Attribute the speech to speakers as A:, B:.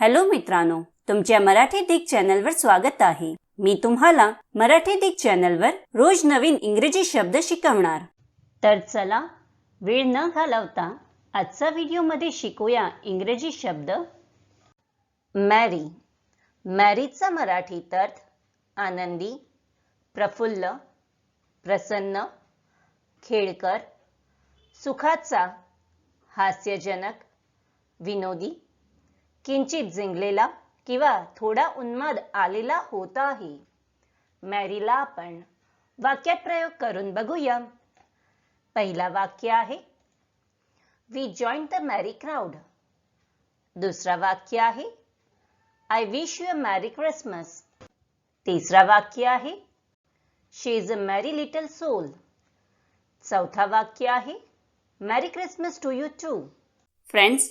A: Hello मित्रांनो तुमच्या मराठी दिग चॅनलवर स्वागत आहे. मी तुम्हाला मराठी दिग चॅनलवर रोज नवीन इंग्रजी शब्द शिकवणार. तर चला वेळ न घालवता आजचा व्हिडिओमध्ये शिकूया इंग्रजी शब्द. मॅरी मॅरीचा मराठीत अर्थ आनंदी प्रफुल्ल प्रसन्न खेळकर सुखाचा हास्यजनक विनोदी किंचित जिंकलेला किंवा थोडा उन्माद आलेला होता मॅरीला आपण वाक्यात प्रयोग करून बघूया. पहिला वाक्य आहे we join the merry crowd दुसरा वाक्य आहे I wish you a merry Christmas तिसरा वाक्य आहे she is a merry little soul चौथा वाक्य आहे merry Christmas to you to friends